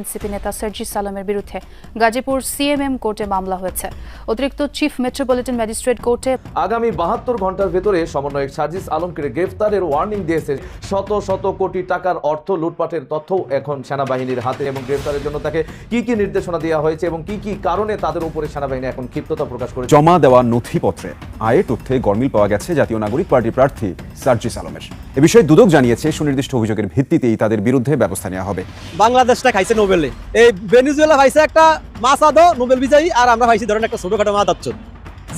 NCP নেতা সার্জি সালামের বিরুদ্ধে গাজীপুর সিএমএম কোর্টে মামলা হয়েছে। অতিরিক্ত চিফ মেট্রোপলিটন ম্যাজিস্ট্রেট কোর্টে আগামী বাহাত্তর ঘণ্টার ভেতরে সমন্বয়ক সার্জিস আলমকে গ্রেফতারের ওয়ার্নিং দিয়েছে। শত শত কোটি টাকার অর্থ লুটপাটের তথ্যও এখন সেনাবাহিনীর হাতে এবং গ্রেফতারের জন্য তাকে কি কি নির্দেশনা দেওয়া হয়েছে এবং কি কি কারণে তাদের উপরে সেনাবাহিনী এখন ক্ষিপ্ততা প্রকাশ করে জমা দেওয়া নথিপত্রে আয়ের তথ্যে গরমিল পাওয়া গেছে জাতীয় নাগরিক পার্টি প্রার্থী সার্জিস আলমের। এ বিষয়ে দুদক জানিয়েছে সুনির্দিষ্ট অভিযোগের ভিত্তিতেই তাদের বিরুদ্ধে ব্যবস্থা নেওয়া হবে। বাংলাদেশটা খাইছে নোবেলে। এই ভেনিজুয়েলা ভাইসে একটা মাসাদো নোবেল বিজয়ী, আর আমরা ভাইছি ধরেন একটা ছোটখাটো মাদাচ্ছ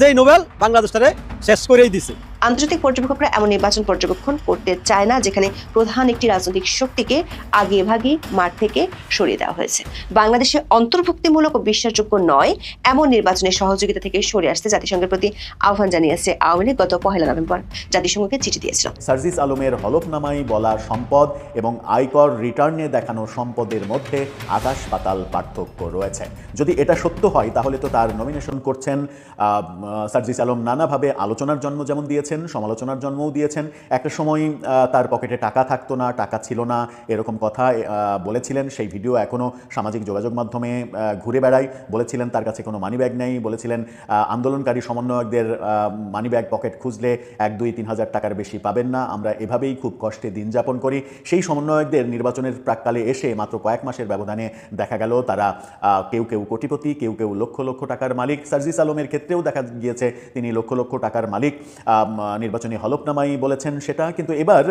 যেই নোবেল বাংলাদেশটারে শেষ করেই দিছে। আন্তর্জাতিক পর্যবেক্ষকরা এমন নির্বাচন পর্যবেক্ষণ করতে চায় না, যেখানে প্রধান একটি রাজনৈতিক শক্তিকে আগিয়ে ভাগিয়ে মাঠ থেকে সরিয়ে দেওয়া হয়েছে। বাংলাদেশে অন্তর্ভুক্তিমূলক ও বিশ্বাসযোগ্য নয়, এমন নির্বাচনের সহযোগিতা থেকে সরে আসতে জাতিসংঘের প্রতি আহ্বান জানিয়েছে আওয়ামী লীগ গত পহেলা নভেম্বর। জাতিসংঘকে চিঠি দিয়েছিল। সার্জিস আলমের হলফনামায় বলা সম্পদ এবং আয়কর রিটার্নে দেখানো সম্পদের মধ্যে আকাশ পাতাল পার্থক্য রয়েছে। যদি এটা সত্য হয়, তাহলে তো তার নমিনেশন করছেন সার্জিস আলম নানাভাবে আলোচনার জন্ম যেমন দিয়েছেন, সমালোচনার জন্মও দিয়েছেন। একটা সময় তার পকেটে টাকা থাকতো না, টাকা ছিল না, এরকম কথা বলেছিলেন। সেই ভিডিও এখনও সামাজিক যোগাযোগ মাধ্যমে ঘুরে বেড়ায়। বলেছিলেন, তার কাছে কোনো মানি ব্যাগ নেই। বলেছিলেন আন্দোলনকারী সমন্বয়কদের মানি ব্যাগ পকেট খুঁজলে এক, দুই, তিন হাজার টাকার বেশি পাবেন না। আমরা এভাবেই খুব কষ্টে দিন যাপন করি। সেই সমন্বয়কদের নির্বাচনের প্রাককালে এসে মাত্র কয়েক মাসের ব্যবধানে দেখা গেল, তারা কেউ কেউ কোটিপতি, কেউ কেউ লক্ষ লক্ষ টাকার মালিক। সার্জিস আলমের ক্ষেত্রেও দেখা গিয়েছে, তিনি লক্ষ লক্ষ টাকার মালিক। নির্বাচনী হলফনামাই বলেছেন সেটা, কিন্তু এবার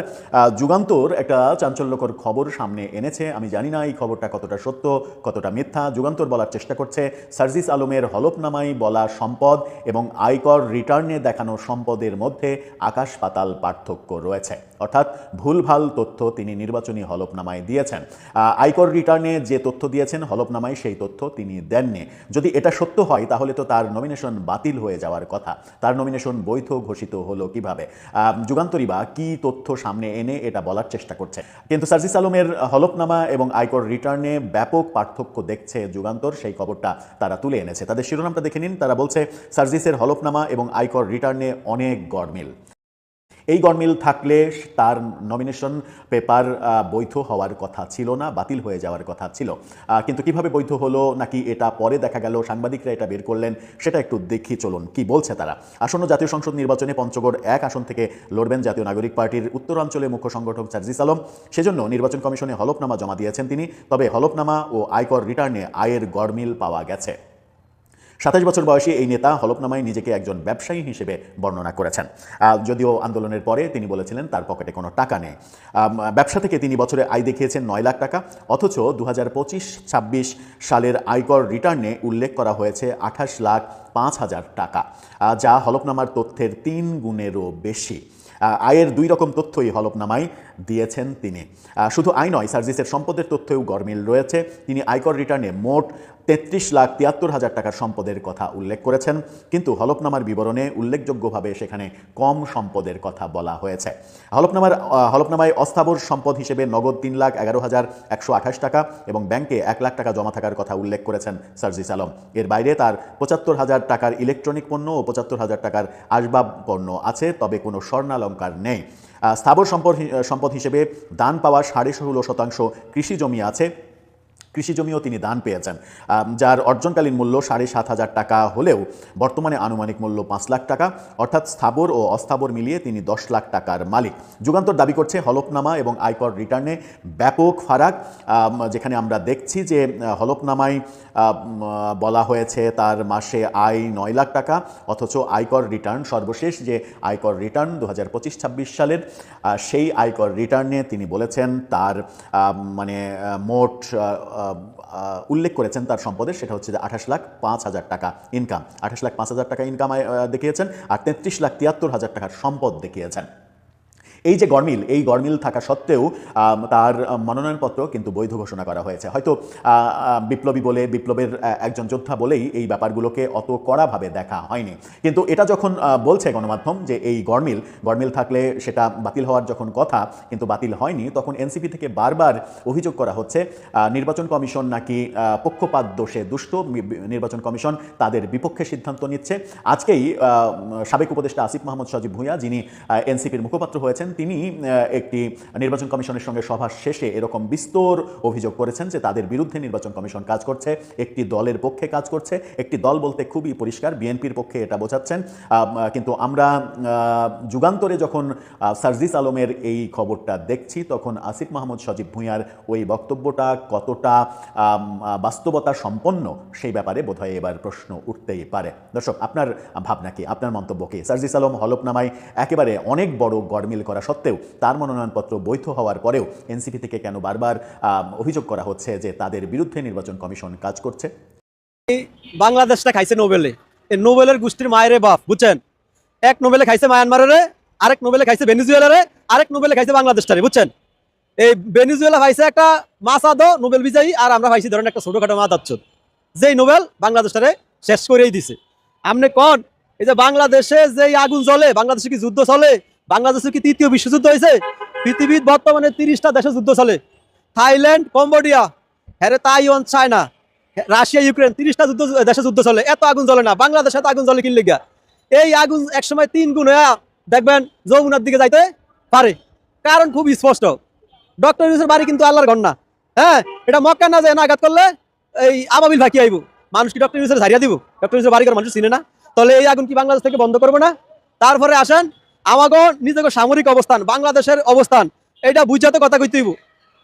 যুগান্তর একটা চাঞ্চল্যকর খবর সামনে এনেছে। আমি জানি না এই খবরটা কতটা সত্য, কতটা মিথ্যা। যুগান্তর বলার চেষ্টা করছে সার্জিস আলমের হলফনামাই বলা সম্পদ এবং আয়কর রিটার্নে দেখানো সম্পদের মধ্যে আকাশ পাতাল পার্থক্য রয়েছে। অর্থাৎ ভুলভাল তথ্য তিনি নির্বাচনী হলফনামায় দিয়েছেন। আয়কর রিটার্নে যে তথ্য দিয়েছেন, হলফনামায় সেই তথ্য তিনি দেননি। যদি এটা সত্য হয়, তাহলে তো তার নমিনেশন বাতিল হয়ে যাওয়ার কথা। তার নমিনেশন বৈধ ঘোষিত হলো কীভাবে? আহ, যুগান্তরী বা কি তথ্য সামনে এনে এটা বলার চেষ্টা করছে। কিন্তু সার্জিস আলমের হলফনামা এবং আয়কর রিটার্নে ব্যাপক পার্থক্য দেখছে যুগান্তর সেই খবরটা তারা তুলে এনেছে। তাদের শিরোনামটা দেখে নিন। তারা বলছে সার্জিসের হলফনামা এবং আয়কর রিটার্নে অনেক গরমিল এই গরমিল থাকলে তার নমিনেশন পেপার বৈধ হওয়ার কথা ছিল না, বাতিল হয়ে যাওয়ার কথা ছিল। কিন্তু কীভাবে বৈধ হলো, নাকি এটা পরে দেখা গেল, সাংবাদিকরা এটা বের করলেন, সেটা একটু দেখি, চলুন, কি বলছে তারা? আসন্ন জাতীয় সংসদ নির্বাচনে পঞ্চগড় এক আসন থেকে লড়বেন জাতীয় নাগরিক পার্টির উত্তরাঞ্চলে মুখ্য সংগঠক সার্জিস আলম। সেজন্য নির্বাচন কমিশনে হলফনামা জমা দিয়েছেন তিনি। তবে হলফনামা ও আয়কর রিটার্নে আয়ের গড়মিল পাওয়া গেছে। সাতাশ বছর বয়সী এই নেতা হলফনামায় নিজেকে একজন ব্যবসায়ী হিসেবে বর্ণনা করেছেন। যদিও আন্দোলনের পরে তিনি বলেছিলেন তার পকেটে কোনো টাকা নেই। ব্যবসা থেকে তিনি বছরে আয় দেখিয়েছেন নয় লাখ টাকা, অথচ দু হাজার সালের আয়কর রিটার্নে উল্লেখ করা হয়েছে আঠাশ লাখ পাঁচ হাজার টাকা যা হলফনামার তথ্যের তিন গুণেরও বেশি। আয়ের দুই রকম তথ্যই হলফনামায় দিয়েছেন তিনি। শুধু আয় নয়, সার্জিসের সম্পদের তথ্যেও গরমিল রয়েছে। তিনি আয়কর রিটার্নে মোট তেত্রিশ লাখ তিয়াত্তর হাজার টাকার সম্পদের কথা উল্লেখ করেছেন। কিন্তু হলফনামার বিবরণে উল্লেখযোগ্যভাবে সেখানে কম সম্পদের কথা বলা হয়েছে। হলফনামার হলফনামায় অস্থাবর সম্পদ হিসেবে নগদ তিন লাখ এগারো হাজার একশো আঠাশ টাকা এবং ব্যাংকে এক লাখ টাকা জমা থাকার কথা উল্লেখ করেছেন সার্জিস আলম। এর বাইরে তার পঁচাত্তর হাজার টাকার ইলেকট্রনিক পণ্য ও পঁচাত্তর হাজার টাকার আসবাব পণ্য আছে, তবে কোনো স্বর্ণালঙ্কার নেই। স্থাবর সম্পদ সম্পদ হিসেবে দান পাওয়া সাড়ে ষোলো শতাংশ কৃষি জমি আছে কৃষি জমিও তিনি দান পেয়েছেন। যার অর্জনকালীন মূল্য সাড়ে সাত হাজার টাকা হলেও বর্তমানে আনুমানিক মূল্য পাঁচ লাখ টাকা, অর্থাৎ স্থাবর ও অস্থাবর মিলিয়ে তিনি দশ লাখ টাকার মালিক। যুগান্তর দাবি করছে হলফনামা এবং আয়কর রিটার্নে ব্যাপক ফারাক। যেখানে আমরা দেখছি যে হলফনামায় বলা হয়েছে তার মাসে আয় নয় লাখ টাকা, অথচ আয়কর রিটার্ন সর্বশেষ যে আয়কর রিটার্ন দু হাজার পঁচিশ ছাব্বিশ সালের সেই আয়কর রিটার্নে তিনি বলেছেন তার মানে মোট উল্লেখ করেছেন তার সম্পদের সেটা হচ্ছে যে আঠাশ লাখ পাঁচ হাজার টাকা ইনকাম আঠাশ লাখ পাঁচ হাজার টাকা ইনকাম দেখিয়েছেন, আর তেত্রিশ লাখ তিয়াত্তর হাজার টাকার সম্পদ দেখিয়েছেন। এই যে গরমিল এই গরমিল থাকা সত্ত্বেও তার মনোনয়নপত্র কিন্তু বৈধ ঘোষণা করা হয়েছে। হয়তো বিপ্লবী বলে, বিপ্লবের একজন যোদ্ধা বলেই এই ব্যাপারগুলোকে অত কড়াভাবে দেখা হয়নি। কিন্তু এটা যখন বলছে গণমাধ্যম যে এই গরমিল গরমিল থাকলে সেটা বাতিল হওয়ার যখন কথা, কিন্তু বাতিল হয়নি, তখন এনসিপি থেকে বারবার অভিযোগ করা হচ্ছে নির্বাচন কমিশন নাকি পক্ষপাত দোষে দুষ্ট নির্বাচন কমিশন তাদের বিপক্ষে সিদ্ধান্ত নিচ্ছে। আজকেই সাবেক উপদেষ্টা আসিফ মাহমুদ সজীব ভূঁইয়া যিনি এনসিপির মুখপাত্র হয়েছেন তিনি একটি নির্বাচন কমিশনের সঙ্গে সভা শেষে এরকম বিস্তর অভিযোগ করেছেন যে তাদের বিরুদ্ধে নির্বাচন কমিশন কাজ করছে, একটি দলের পক্ষে কাজ করছে, একটি দল বলতে খুবই পরিষ্কার, বিএনপির পক্ষে এটা বোঝাচ্ছেন। কিন্তু আমরা যুগান্তরে যখন সার্জিস আলমের এই খবরটা দেখছি, তখন আসিফ মাহমুদ, সজীব ভুঁইয়ার ওই বক্তব্যটা কতটা বাস্তবতা সম্পন্ন সেই ব্যাপারে বোধহয় এবার প্রশ্ন উঠতেই পারে। দর্শক, আপনার ভাবনা কি? আপনার মন্তব্য কি? সার্জিস আলম হলফনামায় একেবারে অনেক বড় গড়মিল করা সত্ত্বেও তার মনোনয়নপত্র বৈধ হওয়ার পরেও এনসিপি থেকে কেন বারবার অভিযোগ করা হচ্ছে যে তাদের বিরুদ্ধে নির্বাচন কমিশন কাজ করছে? বাংলাদেশটা খাইছে নোবেলে। নোবেলের গোষ্ঠীর মায়ের বাপ, বুঝছেন? এক নোবেলে খাইছে মায়ানমারেরে, আরেক নোবেলে খাইছে ভেনিজুয়েলারে, আরেক নোবেলে খাইছে বাংলাদেশটারে, বুঝছেন? এই ভেনিজুয়েলা খাইছে একটা মাসাদো নোবেল বিজয়ী, আর আমরা খাইছি ধরেন একটা ছোটখাটো মাদাচ্ছ যেই নোবেল বাংলাদেশটারে শেষ করেই দিছে। আপনি কন? এই যে বাংলাদেশে যে আগুন জ্বলে, বাংলাদেশে কি যুদ্ধ চলে? বাংলাদেশে কি তৃতীয় বিশ্বযুদ্ধ হয়েছে? পৃথিবীর বর্তমানে তিরিশটা দেশে যুদ্ধ চলে। থাইল্যান্ড, কম্বোডিয়া হ্যাঁ তাইওয়ান, চায়না, রাশিয়া, ইউক্রেন, তিরিশটা যুদ্ধ দেশে যুদ্ধ চলে। এত আগুন জ্বলে না। বাংলাদেশে এত আগুন জ্বলে কিনলে গিয়া? এই আগুন একসময় তিন গুণ হইয়া, দেখবেন, যমুনার দিকে যাইতে পারে। কারণ খুব স্পষ্ট। ডক্টর ইউসুফের বাড়ি কিন্তু আল্লাহর ঘর না। হ্যাঁ এটা মক্কা না যায় না আঘাত করলে এই আবাবিল ফাঁকি আইব। মানুষ কি ডক্টর ইউসুফের ঝাড়িয়া দিব? ডক্টর ইউসুফের বাড়ি ঘর মানুষ চিনে না? তাহলে এই আগুন কি বাংলাদেশ থেকে বন্ধ করব না? তারপরে আসেন আমাকে নিজেকে সামরিক অবস্থান বাংলাদেশের অবস্থান এটা বুঝাতে কথা কইতে হইব।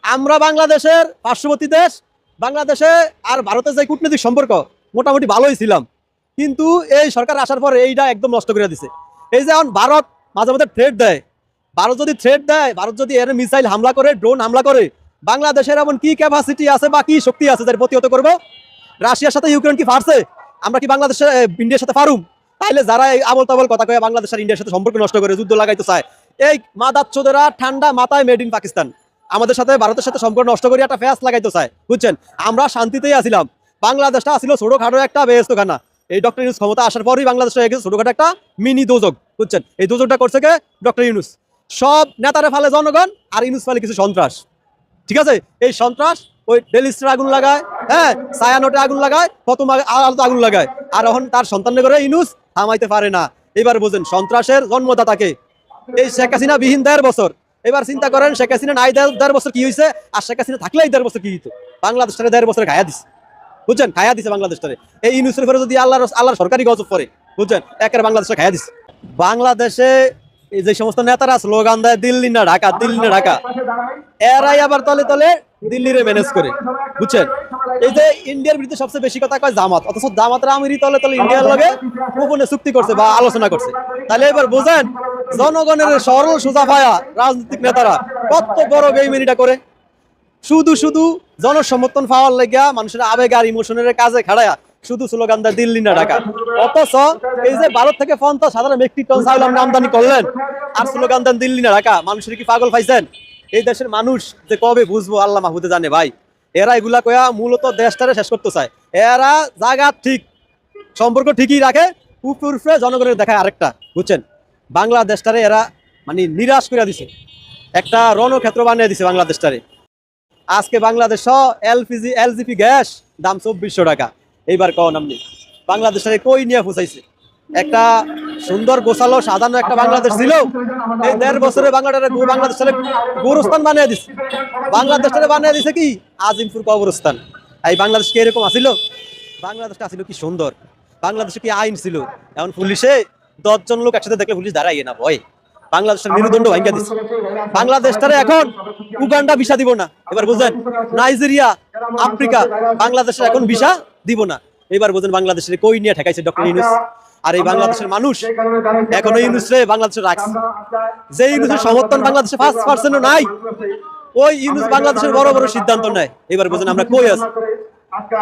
আমরা বাংলাদেশের পার্শ্ববর্তী দেশ বাংলাদেশে আর ভারতের যে কূটনৈতিক সম্পর্ক মোটামুটি ভালোই ছিলাম। কিন্তু এই সরকার আসার পরে এইটা একদম নষ্ট করে দিছে। এই যে এখন ভারত মাঝে মাঝে থ্রেড দেয়। ভারত যদি থ্রেড দেয় ভারত যদি এর মিসাইল হামলা করে ড্রোন হামলা করে বাংলাদেশের এমন কি ক্যাপাসিটি আছে বা কি শক্তি আছে যার প্রতিহত করব? রাশিয়ার সাথে ইউক্রেন কি পারছে আমরা কি বাংলাদেশে এ, ইন্ডিয়ার সাথে পারুম তাইলে যারা এই আবল তাবল কথা কয়ে বাংলাদেশ আর ইন্ডিয়ার সাথে সম্পর্ক নষ্ট করে, যুদ্ধ লাগাইতে চায়, এই মাদাচ্চোদেরা ঠান্ডা মাথায় মেড ইন পাকিস্তান। আমাদের সাথে, ভারতের সাথে সম্পর্ক নষ্ট করে একটা ফ্যাস লাগাইতে চায়, বুঝছেন? আমরা শান্তিতেই আছিলাম। বাংলাদেশটা আসছিল ছোটখাটো একটা বেহস্তখানা। এই ডক্টর ইউনুস ক্ষমতা আসার পরই বাংলাদেশ হয়ে গেছে ছোটখাটো একটা মিনি দোজক, বুঝছেন? এই দোজকটা করছে কে? ডক্টর ইউনুস। সব নেতারে ফালে জনগণ আর ইউনুস ফালে কিছু সন্ত্রাস। ঠিক আছে? এই সন্ত্রাস ওই ডেলিস্টার আগুন লাগায় হ্যাঁ? সায়ানোটে আগুন লাগায়, প্রথম আলাদা আগুন লাগায়। আর এখন তার সন্তানের করে ইনুস থামাইতে পারে না। এবার বোঝেন, সন্ত্রাসের জন্মদাতাকে। এই শেখ হাসিনা বিহীন দেড় বছর। এবার চিন্তা করেন, শেখ হাসিনা নাই দেড় বছর কি হয়েছে আর শেখ হাসিনা থাকলেই দেড় বছর কি হইতো? বাংলাদেশটারে দেড় বছরে গায়া দিছে। বুঝছেন? খায়া দিছে বাংলাদেশটারে। এই ইনুসের ফেরে যদি আল্লাহ আল্লাহর সরকারি গজব করে বুঝছেন? একের বাংলাদেশে খায়া দিছে। বাংলাদেশে এই যে সমস্ত নেতারা, স্লোগান দেয়, দিল্লি না ঢাকা, দিল্লি না ঢাকা। এরাই আবার তলে তলে দিল্লিরে ম্যানেজ করে। বুঝছেন? এই যে ইন্ডিয়ার বিরুদ্ধে সবচেয়ে বেশি কথা কয় জামাত, অথচ জামাতরা ইন্ডিয়ার লগে গোপনে চুক্তি করছে বা আলোচনা করছে। তাহলে এবার বুঝেন, জনগণের সরল রাজনৈতিক নেতারা কত বড় করে। শুধু শুধু জনসমর্থন পাওয়ার লেগা মানুষের আবেগ আর ইমোশনের কাজে খাড়ায়া শুধু স্লোগান দেয়, দিল্লি না ঢাকা। অথচ এই যে ভারত থেকে পঞ্চাশ হাজার মেট্রিক টন চাউল আমদানি করলেন, আর স্লোগান দেন, দিল্লি না ঢাকা। মানুষের কি পাগল পাইছেন? এই দেশের মানুষ যে কবে বুঝব আল্লাহ মাহবুদে জানে ভাই। এরা এগুলা কয়া মূলত দেশটারে শেষ করতে চায়। এরা জায়গা ঠিক, সম্পর্ক ঠিকই রাখে উপরে জনগণের দেখায় আরেকটা, বুঝছেন? বাংলাদেশটারে এরা মানে নিরাশ করে দিছে। একটা রণক্ষেত্র বানিয়ে দিছে বাংলাদেশটারে। আজকে বাংলাদেশ এলপিজি, এলজিপি গ্যাস, দাম চব্বিশশো টাকা। এইবার কন আপনি বাংলাদেশের কই নিয়ে ফুসাইছে? একটা সুন্দর গোছালো সাধারণ একটা বাংলাদেশ ছিল। এই দেড় বছরে বাংলাদেশের বাংলাদেশের গোরস্থান বানিয়ে দিছে। বাংলাদেশটারে বানিয়ে দিছে কি? আজিমপুর কবরস্থান। এই বাংলাদেশ কি এরকম আসিল বাংলাদেশটা আসিল কি সুন্দর? বাংলাদেশে কি আইন ছিল? এখন পুলিশে দশজন লোক একসাথে দেখলে পুলিশ দাঁড়াইয়ে না, ভয়। বাংলাদেশের মেরুদণ্ড ভাঙ্গা দিচ্ছে বাংলাদেশটারে এখন উগান্ডা ভিসা দিব না। এবার বুঝলেন নাইজেরিয়া, আফ্রিকা, বাংলাদেশের এখন ভিসা দিব না। এবার বুঝলেন বাংলাদেশের কই নিয়ে ঠেকাইছে ডক্টর ইউনুস? আর এই বাংলাদেশের মানুষ এখনও ইউনুস রে বাংলাদেশে রাখছে যে ইউনুসের সমর্থন বাংলাদেশে ফার্স্ট পার্সেন্টও নাই ওই ইউনুস বাংলাদেশের বড় বড় সিদ্ধান্ত নেয়। এবার বোঝেন আমরা কই আছি?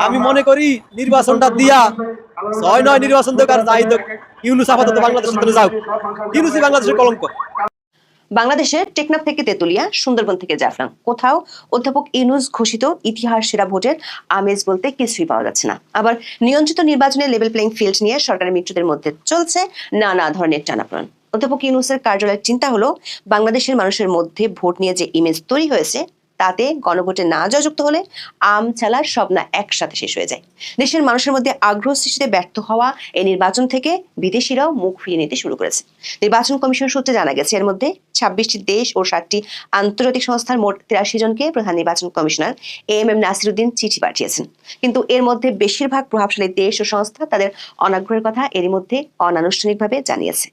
আমি মনে করি নির্বাচনটা দিয়া ছয় নয় নির্বাচন দেখ আর যাই দেখ ইউনুস আপাতত বাংলাদেশের যাও। ইউনুসই বাংলাদেশের কলঙ্ক। বাংলাদেশের টেকনাফ থেকে তেতুলিয়া, সুন্দরবন থেকে জাফরান। কোথাও অধ্যাপক ইনুস ঘোষিত ইতিহাস সেরা ভোটের আমেজ বলতে কিছুই পাওয়া যাচ্ছে না। আবার নিয়ন্ত্রিত নির্বাচনে লেভেল প্লেইং ফিল্ড নিয়ে সরকারের মিত্রদের মধ্যে চলছে নানা ধরনের টানাপ্রাণ অধ্যাপক ইউনুসের কার্যালয়ের চিন্তা হলো, বাংলাদেশের মানুষের মধ্যে ভোট নিয়ে যে ইমেজ তৈরি হয়েছে তাতে গণভোটে না জয়যুক্ত হলে আম চালার সব না একসাথে শেষ হয়ে যায়। দেশের মানুষের মধ্যে আগ্রহ সৃষ্টিতে ব্যর্থ হওয়া এই নির্বাচন থেকে বিদেশিরাও মুখ ফিরিয়ে নিতে শুরু করেছে। নির্বাচন কমিশন সূত্রে জানা গেছে, এর মধ্যে ছাব্বিশটি দেশ ও ষাটটি আন্তর্জাতিক সংস্থার মোট তিরাশি জনকে প্রধান নির্বাচন কমিশনার এম এম নাসিরুদ্দিন চিঠি পাঠিয়েছেন। কিন্তু এর মধ্যে বেশিরভাগ প্রভাবশালী দেশ ও সংস্থা তাদের অনাগ্রহের কথা এরই মধ্যে অনানুষ্ঠানিকভাবে জানিয়েছে।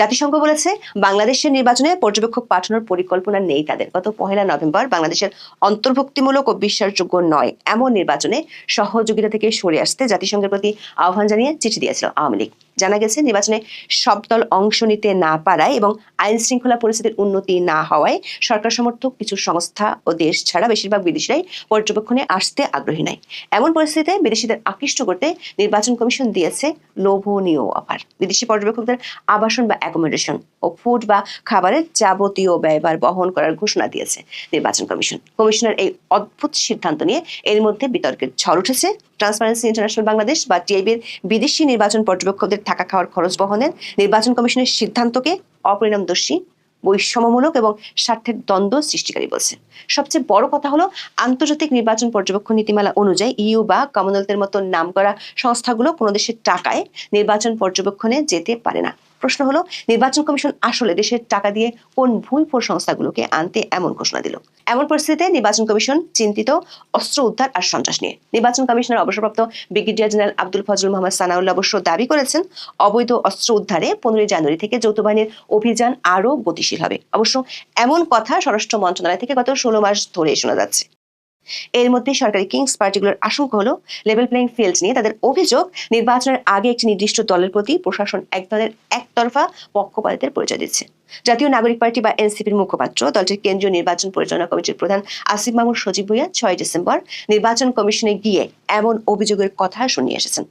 জাতিসংঘ বলেছে, বাংলাদেশের নির্বাচনে পর্যবেক্ষক পাঠানোর পরিকল্পনা নেই তাদের। গত পহেলা নভেম্বর বাংলাদেশের অন্তর্ভুক্তিমূলক ও বিশ্বাসযোগ্য নয় এমন নির্বাচনে সহযোগিতা থেকে সরে আসতে জাতিসংঘের প্রতি আহ্বান জানিয়ে চিঠি দিয়েছিল আওয়ামী লীগ। জানা গেছে, নির্বাচনে সব দল অংশ নিতে না পারায় এবং আইন শৃঙ্খলা পরিস্থিতির উন্নতি না হওয়ায় সরকার সমর্থক কিছু সংস্থা ও দেশ ছাড়া বেশিরভাগ বিদেশিরাই পর্যবেক্ষণে আসতে আগ্রহী নাই এমন পরিস্থিতিতে বিদেশিদের আকৃষ্ট করতে নির্বাচন কমিশন দিয়েছে লোভনীয় অফার। বিদেশি পর্যবেক্ষকদের আবাসন বা অ্যাকোমোডেশন ও ফুড বা খাবারের যাবতীয় ব্যয়ভার বহন করার ঘোষণা দিয়েছে নির্বাচন কমিশন। কমিশনের এই অদ্ভুত সিদ্ধান্ত নিয়ে এর মধ্যে বিতর্কের ঝড় উঠেছে। ট্রান্সপারেন্সি ইন্টারন্যাশনাল বাংলাদেশ বা টিআইবির বিদেশি নির্বাচন পর্যবেক্ষকদের থাকা খাওয়ার খরচ বহনের নির্বাচন কমিশনের সিদ্ধান্তকে অপরিণামদর্শী, বৈষম্যমূলক এবং স্বার্থের দ্বন্দ্ব সৃষ্টিকারী বলছে। সবচেয়ে বড় কথা হলো, আন্তর্জাতিক নির্বাচন পর্যবেক্ষণ নীতিমালা অনুযায়ী ইউ বা কমনওয়েলথের মতো নাম করা সংস্থাগুলো কোনো দেশের টাকায় নির্বাচন পর্যবেক্ষণে যেতে পারে না। প্রশ্ন হলো, নির্বাচন কমিশন আসলে দেশের টাকা দিয়ে কোন ভুইফোর সংস্থাগুলোকে আনতে এমন ঘোষণা দিল। এমন পরিস্থিতিতে নির্বাচন কমিশন চিন্তিত, অস্ত্র উদ্ধার আর সন্ত্রাস নিয়ে। নির্বাচন কমিশনের অবসরপ্রাপ্ত ব্রিগেডিয়ার জেনারেল আব্দুল ফজল মোহাম্মদ সানাউল্লাহ অবশ্য দাবি করেছেন, অবৈধ অস্ত্র উদ্ধারে পনেরোই জানুয়ারি থেকে যৌথ বাহিনীর অভিযান আরও গতিশীল হবে। অবশ্য এমন কথা স্বরাষ্ট্র মন্ত্রণালয় থেকে গত ষোলো মাস ধরে শোনা যাচ্ছে। এর মধ্যে সরকারি কিংস পার্টিগুলোর আশঙ্কা হলো লেভেল প্লেইং ফিল্ড নিয়ে তাদের অভিযোগ, নির্বাচনের আগে একটি নির্দিষ্ট দলের প্রতি প্রশাসন এক দলের একতরফা পক্ষপাতিত্বের পরিচয় দিচ্ছে। জাতীয় নাগরিক পার্টি বা এনসিপির মুখপাত্র, দলটির কেন্দ্রীয় নির্বাচন পরিচালনা কমিটির প্রধান আসিফ মাহমুদ সজীব ভুইয়া ছয় ডিসেম্বর নির্বাচন কমিশনে গিয়ে এমন অভিযোগের কথা শুনিয়ে এসেছেন।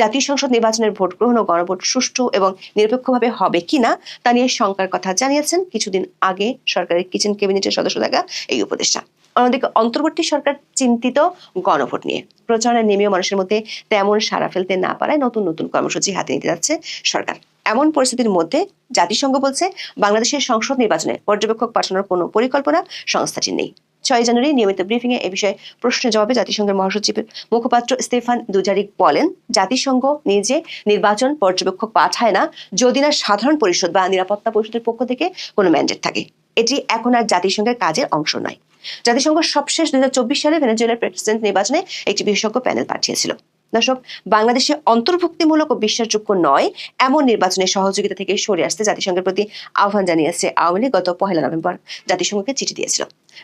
জাতীয় সংসদ নির্বাচনের ভোট গ্রহণ ও গণভোট সুষ্ঠু এবং নিরপেক্ষভাবে হবে কিনা তা নিয়ে শঙ্কার কথা জানিয়েছেন। কিছুদিন আগে সরকারের কিচেন ক্যাবিনেটের সদস্য থাকা এই উপদেষ্টা। অন্যদিকে অন্তর্বর্তী সরকার চিন্তিত গণভোট নিয়ে। প্রচারণায় নেমেও মানুষের মধ্যে তেমন সাড়া ফেলতে না পারায় নতুন নতুন কর্মসূচি হাতে নিতে যাচ্ছে সরকার। এমন পরিস্থিতির মধ্যে জাতিসংঘ বলছে, বাংলাদেশের সংসদ নির্বাচনে পর্যবেক্ষক পাঠানোর কোনো পরিকল্পনা সংস্থাটির নেই। ছয় জানুয়ারি নিয়মিত ব্রিফিংয়ে এ বিষয়ে প্রশ্নের জবাবে জাতিসংঘের মহাসচিবের মুখপাত্র স্টেফান দুজারিক বলেন, জাতিসংঘ নিজে নির্বাচন পর্যবেক্ষক পাঠায় না, যদি না সাধারণ পরিষদ বা নিরাপত্তা পরিষদের পক্ষ থেকে কোনো ম্যান্ডেট থাকে। এটি এখন আর জাতিসংঘের কাজের অংশ নয়। জাতিসংঘ সবশেষ দুই সালে ভেনেজুয়েলার প্রেসিডেন্ট নির্বাচনে একটি বিশেষজ্ঞ প্যানেল পাঠিয়েছিল। দর্শক, বাংলাদেশে অন্তর্ভুক্তিমূলক ও বিশ্বাসযোগ্য নয়, এমন নির্বাচনে সহযোগিতা থেকে সরে আসতে জাতিসংঘের প্রতি আহ্বান জানিয়েছে আওয়ামী লীগ গত পহেলা নভেম্বর। জাতিসংঘকে চিঠি দিয়েছিল।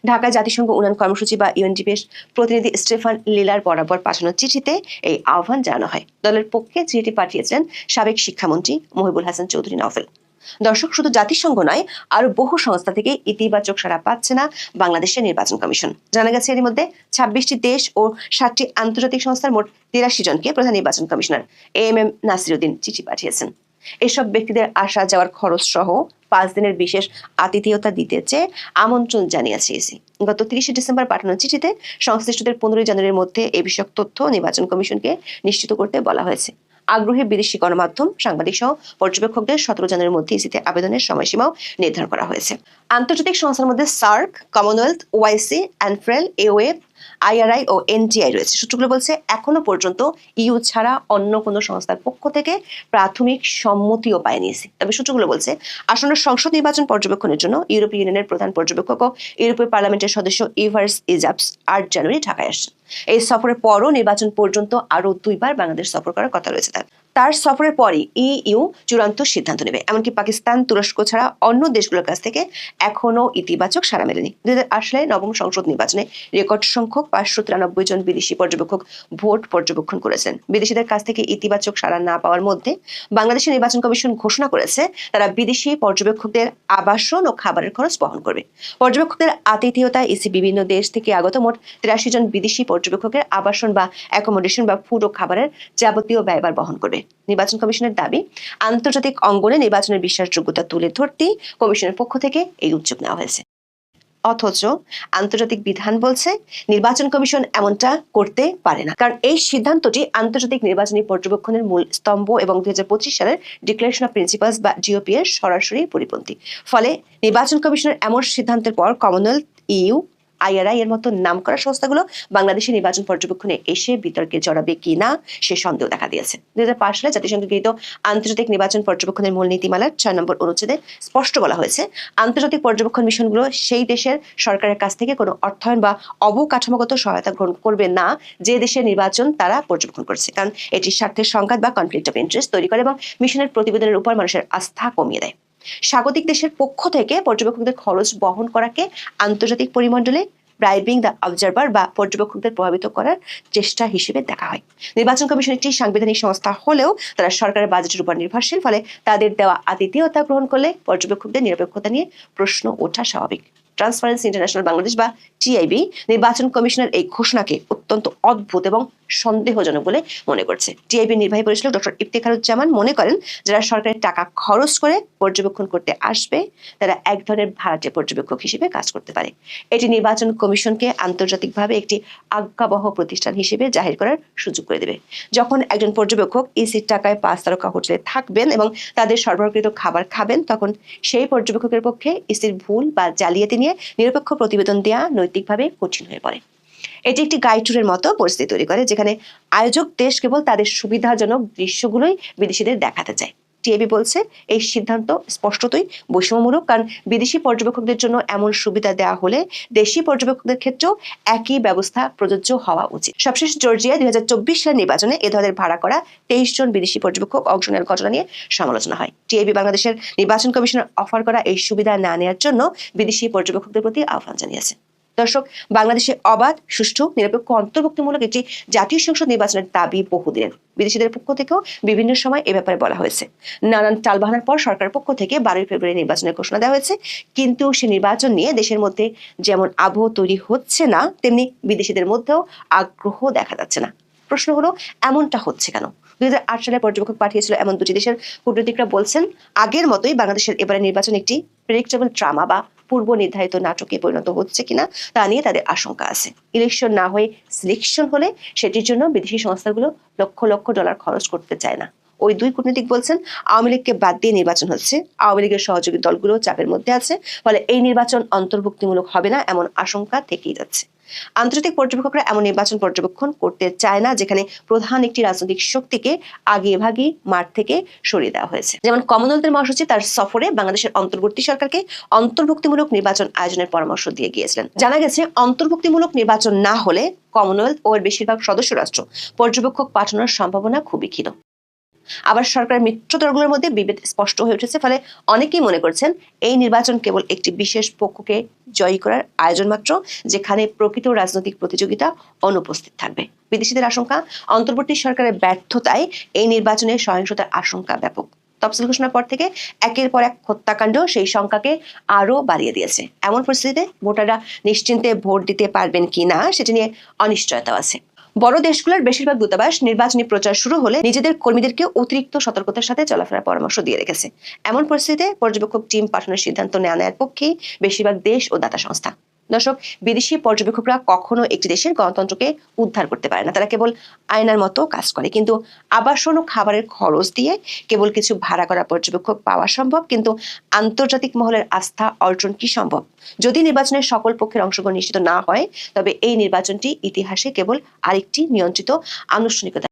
ঢাকায় জাতিসংঘ উন্নয়ন কর্মসূচি বা ইউএনডিপির প্রতিনিধি স্টেফান লিলার বরাবর পাঠানো চিঠিতে এই আহ্বান জানানো হয়। দলের পক্ষে চিঠিটি পাঠিয়েছিলেন সাবেক শিক্ষামন্ত্রী মহিবুল হাসান চৌধুরী নভেল দর্শক, শুধু জাতিসংঘ নয় আরও বহু সংস্থা থেকে ইতিবাচক সাড়া পাচ্ছে না বাংলাদেশের নির্বাচন কমিশন। জানা গেছে এর মধ্যে ছাব্বিশটি দেশ ও ষাটটি আন্তর্জাতিক সংস্থার মোট তিরাশি জনকে প্রধান নির্বাচন কমিশনার এম এম নাসিরুদ্দিন চিঠি পাঠিয়েছেন। এসব ব্যক্তিদের আসা যাওয়ার খরচ সহ পাঁচ দিনের বিশেষ আতিথেয়তা দিতে চেয়ে আমন্ত্রণ জানিয়েছে ইসি গত তিরিশে ডিসেম্বর পাঠানো চিঠিতে সংশ্লিষ্টদের পনেরোই জানুয়ারির মধ্যে এ বিষয়ক তথ্য নির্বাচন কমিশনকে নিশ্চিত করতে বলা হয়েছে। আগ্রহী বিদেশি গণমাধ্যম সাংবাদিক সহ পর্যবেক্ষকদের সতেরো জনের মধ্যে ইসিতে আবেদনের সময়সীমাও নির্ধারণ করা হয়েছে। আন্তর্জাতিক সংস্থার মধ্যে SAARC, Commonwealth, OIC and ANFREL AOF IRI O NTI রয়েছে। সূত্রগুলো বলছে, এখনও পর্যন্ত ইউ ছাড়া অন্য কোনো সংস্থার পক্ষ থেকে প্রাথমিক সম্মতিও পায়নি তবে সূত্রগুলো বলছে, আসন্ন সংসদ নির্বাচন পর্যবেক্ষণের জন্য ইউরোপীয় ইউনিয়নের প্রধান পর্যবেক্ষক ও ইউরোপীয় পার্লামেন্টের সদস্য ইভার্স ইজাবস আট জানুয়ারি ঢাকায় আসছেন। এই সফরের পরও নির্বাচন পর্যন্ত আরও দুইবার বাংলাদেশ সফর করার কথা রয়েছে তার। তার সফরের পরই ইইউ চূড়ান্ত সিদ্ধান্ত নেবে। এমনকি পাকিস্তান, তুরস্ক ছাড়া অন্য দেশগুলোর কাছ থেকে এখনও ইতিবাচক সাড়া মেলেনি। দুই হাজার আট সালে নবম সংসদ নির্বাচনে রেকর্ড সংখ্যক পাঁচশো তিরানব্বই জন বিদেশি পর্যবেক্ষক ভোট পর্যবেক্ষণ করেছেন। বিদেশিদের কাছ থেকে ইতিবাচক সাড়া না পাওয়ার মধ্যে বাংলাদেশের নির্বাচন কমিশন ঘোষণা করেছে, তারা বিদেশি পর্যবেক্ষকদের আবাসন ও খাবারের খরচ বহন করবে। পর্যবেক্ষকদের আতিথেয়তা ইসি বিভিন্ন দেশ থেকে আগত মোট তিরাশি জন বিদেশি পর্যবেক্ষকের আবাসন বা অ্যাকোমোডেশন বা ফুড ও খাবারের যাবতীয় ব্যয়ভার বহন করবে। নির্বাচন কমিশনের দাবি, আন্তর্জাতিক অঙ্গনে নির্বাচনের বিশ্বাসযোগ্যতা তুলে ধরতেই কমিশনের পক্ষ থেকে এই উদ্যোগ নেওয়া হয়েছে। অথচ আন্তর্জাতিক বিধান বলছে, নির্বাচন কমিশন এমনটা করতে পারে না। কারণ এই সিদ্ধান্তটি আন্তর্জাতিক নির্বাচনী পর্যবেক্ষণের মূল স্তম্ভ এবং দুই হাজার পঁচিশ সালের ডিক্লারেশন অফ প্রিন্সিপালস বা জিওপি এর সরাসরি পরিপন্থী। ফলে নির্বাচন কমিশনের এমন সিদ্ধান্তের পর কমনওয়েলথ ইউ আইআরআই এর মতো নামকরা সংস্থাগুলো বাংলাদেশের নির্বাচন পর্যবেক্ষণে এসে বিতর্কে জড়াবে কিনা সে সন্দেহ দেখা দিয়েছে। দুই হাজার পাঁচ সালে জাতিসংঘ গৃহীত আন্তর্জাতিক নির্বাচন পর্যবেক্ষণের মূল নীতিমালার ছয় নম্বর অনুচ্ছেদে স্পষ্ট বলা হয়েছে, আন্তর্জাতিক পর্যবেক্ষণ মিশনগুলো সেই দেশের সরকারের কাছ থেকে কোনো অর্থায়ন বা অবকাঠামোগত সহায়তা গ্রহণ করবে না যে দেশের নির্বাচন তারা পর্যবেক্ষণ করছে। কারণ এটি স্বার্থের সংঘাত বা কনফ্লিক্ট অফ ইন্টারেস্ট তৈরি করে এবং মিশনের প্রতিবেদনের উপর মানুষের আস্থা কমিয়ে দেয়। স্বাগতিক দেশের পক্ষ থেকে পর্যবেক্ষকদের খরচ বহন করাকে আন্তর্জাতিক পরিমণ্ডলে ব্রাইবিং দ্য অবজারভার বা পর্যবেক্ষকদের প্রভাবিত করার চেষ্টা হিসেবে দেখা হয়। নির্বাচন কমিশন একটি সাংবিধানিক সংস্থা হলেও তারা সরকারের বাজেটের উপর নির্ভরশীল, ফলে তাদের দেওয়া আতিথেয়তা গ্রহণ করলে পর্যবেক্ষকদের নিরপেক্ষতা নিয়ে প্রশ্ন ওঠা স্বাভাবিক। ট্রান্সপারেন্সি ইন্টারন্যাশনাল বাংলাদেশ বা টিআইবি নির্বাচন কমিশনের এই ঘোষণাকে অত্যন্ত অদ্ভুত এবং সন্দেহজনক বলে মনে করছে। টিআইবি নির্বাহী পরিচালক ডক্টর ইফতেখারুজ্জামান মনে করেন, যারা সরকারের টাকা খরচ করে পর্যবেক্ষণ করতে আসবে, তারা এক ধরনের ভাড়াটে পর্যবেক্ষক হিসেবে কাজ করতে পারে। এটি নির্বাচন কমিশনকে আন্তর্জাতিকভাবে একটি আজ্ঞাবহ প্রতিষ্ঠান হিসেবে জাহির করার সুযোগ করে দেবে। যখন একজন পর্যবেক্ষক ইসির টাকায় পাঁচ তারকা হোটেলে থাকবেন এবং তাদের সরবরাহকৃত খাবার খাবেন, তখন সেই পর্যবেক্ষকের পক্ষে ইসির ভুল বা জালিয়াতি নিয়ে নিরপেক্ষ প্রতিবেদন দেওয়া নৈতিকভাবে কঠিন হয়ে পড়ে। এটি একটি গাইড ট্যুরের মতো পরিস্থিতি তৈরি করে, যেখানে আয়োজক দেশ কেবল তাদের সুবিধাজনক দৃশ্যগুলোই বিদেশিদের দেখাতে চায়। টিএবি বলছে, এই সিদ্ধান্ত স্পষ্টতই বৈষম্যমূলক। কারণ বিদেশি পর্যবেক্ষকদের জন্য এমন সুবিধা দেওয়া হলে দেশি পর্যবেক্ষকদের ক্ষেত্রেও একই ব্যবস্থা প্রযোজ্য হওয়া উচিত। সবশেষ জর্জিয়া দুই হাজার চব্বিশ সালের নির্বাচনে এ ধরনের ভাড়া করা তেইশ জন বিদেশি পর্যবেক্ষক অংশ নেওয়ার ঘটনা নিয়ে সমালোচনা হয়। টিএবি বাংলাদেশের নির্বাচন কমিশনের অফার করা এই সুবিধা না নেওয়ার জন্য বিদেশি পর্যবেক্ষকদের প্রতি আহ্বান জানিয়েছে। দর্শক, বাংলাদেশে অবাধ, সুষ্ঠু, নিরপেক্ষ, অন্তর্ভুক্তিমূলক একটি জাতীয় সংসদ নির্বাচনের দাবি বহুদিনের বিদেশিদের পক্ষ থেকেও বিভিন্ন সময় এ ব্যাপারে বলা হয়েছে। নানান টালবাহানার পর সরকারের পক্ষ থেকে বারোই ফেব্রুয়ারি নির্বাচনের ঘোষণা দেওয়া হয়েছে। কিন্তু সে নির্বাচন নিয়ে দেশের মধ্যে যেমন আবহ তৈরি হচ্ছে না, তেমনি বিদেশিদের মধ্যেও আগ্রহ দেখা যাচ্ছে না। প্রশ্ন হলো, এমনটা হচ্ছে কেন? দুই হাজার আট সালে পর্যবেক্ষক পাঠিয়েছিল এমন দুটি দেশের কূটনীতিকরা বলছেন, আগের মতোই বাংলাদেশের এবারে নির্বাচন একটি প্রেডিক্টেবল ড্রামা বা পূর্ব নির্ধারিত নাটকে পরিণত হচ্ছে কিনা তা নিয়ে তাদের আশঙ্কা আছে। ইলেকশন না হয়ে সিলেকশন হলে সেটির জন্য বিদেশি সংস্থাগুলো লক্ষ লক্ষ ডলার খরচ করতে চায় না। ওই দুই কূটনীতিক বলছেন, আওয়ামী লীগকে বাদ দিয়ে নির্বাচন হচ্ছে। আওয়ামী লীগের সহযোগী দলগুলো চাপের মধ্যে আছে, ফলে এই নির্বাচন অন্তর্ভুক্তিমূলক হবে না এমন আশঙ্কা থেকেই যাচ্ছে। আন্তর্জাতিক পর্যবেক্ষকরা এমন নির্বাচন পর্যবেক্ষণ করতে চায় না, যেখানে প্রধান একটি রাজনৈতিক শক্তিকে আগে ভাগিয়ে মাঠ থেকে সরিয়ে দেওয়া হয়েছে। যেমন কমনওয়েলথের মহাসচিব তার সফরে বাংলাদেশের অন্তর্বর্তী সরকারকে অন্তর্ভুক্তিমূলক নির্বাচন আয়োজনের পরামর্শ দিয়ে গিয়েছিলেন। জানা গেছে, অন্তর্ভুক্তিমূলক নির্বাচন না হলে কমনওয়েলথ ও এর বেশিরভাগ সদস্য রাষ্ট্র পর্যবেক্ষক পাঠানোর সম্ভাবনা খুবই ক্ষীণ। আবার সরকারের মিত্র দলগুলোর মধ্যে বিভেদ স্পষ্ট হয়ে উঠেছে, ফলে অনেকেই মনে করছেন এই নির্বাচন কেবল একটি বিশেষ পক্ষকে জয়ী করার আয়োজন মাত্র, যেখানে প্রকৃত রাজনৈতিক প্রতিযোগিতা অনুপস্থিত থাকবে। বিদেশিদের আশঙ্কা, অন্তর্বর্তী সরকারের ব্যর্থতায় এই নির্বাচনে সহিংসতার আশঙ্কা ব্যাপক। তফসিল ঘোষণার পর থেকে একের পর এক হত্যাকাণ্ড সেই সংখ্যাকে আরও বাড়িয়ে দিয়েছে। এমন পরিস্থিতিতে ভোটাররা নিশ্চিন্তে ভোট দিতে পারবেন কি না, সেটি নিয়ে অনিশ্চয়তাও আছে। বড় দেশগুলোর বেশিরভাগ দূতাবাস নির্বাচনী প্রচার শুরু হলে নিজেদের কর্মীদেরকে অতিরিক্ত সতর্কতার সাথে চলাফেরার পরামর্শ দিয়ে রেখেছে। এমন পরিস্থিতিতে পর্যবেক্ষক টিম পাঠানোর সিদ্ধান্ত নেওয়া নেওয়ার পক্ষেই বেশিরভাগ দেশ ও দাতা সংস্থা। দর্শক, বিদেশি পর্যবেক্ষকরা কখনো একটি দেশের গণতন্ত্রকে উদ্ধার করতে পারে না। তারা কেবল আয়নার মতো কাজ করে। কিন্তু আবাসন ও খাবারের খরচ দিয়ে কেবল কিছু ভাড়া করা পর্যবেক্ষক পাওয়া সম্ভব, কিন্তু আন্তর্জাতিক মহলের আস্থা অর্জন কি সম্ভব? যদি নির্বাচনের সকল পক্ষের অংশগ্রহণ নিশ্চিত না হয়, তবে এই নির্বাচনটি ইতিহাসে কেবল আরেকটি নিয়ন্ত্রিত আনুষ্ঠানিকতা।